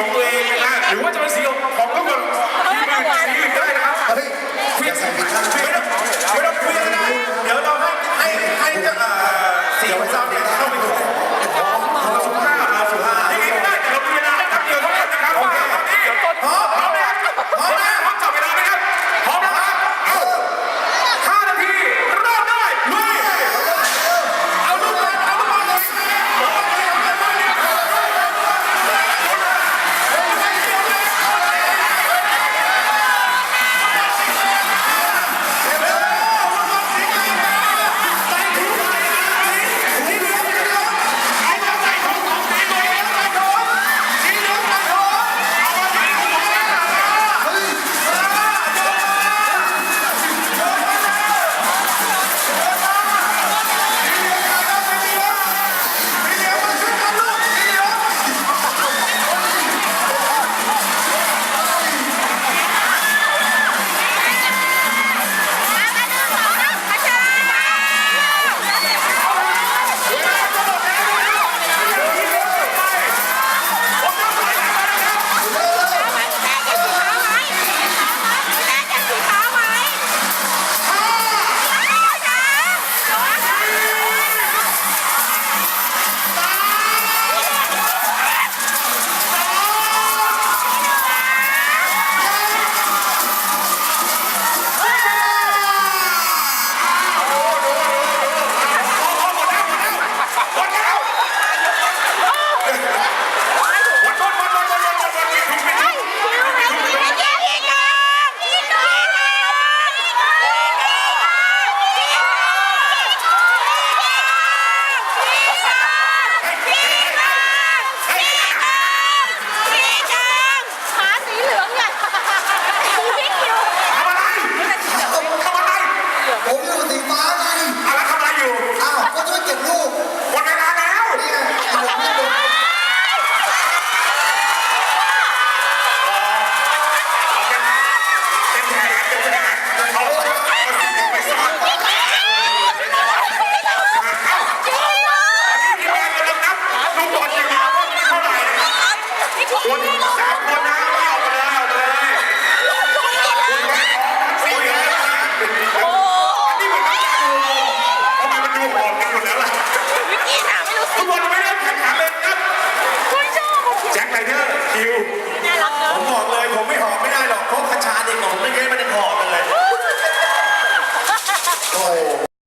ของตัวเองนะหรือว่าจะเป็นสีของทุกคนที่มืสีอื่นได้นะครับเฮ้ยคุยกัไม่ต้องไม่ต้องคุยกันนะเดี๋ยวเราให้ให้ให้เอ่อเสียวเจ้าเนี่ยเข้าไปดูสุภาพสุภาพยังไงไม่ได้เดี๋ยวเราคุยกันนะครับเดี๋ยวเขาเล่นนะครับพร้อมพร้อมพร้อมน คิ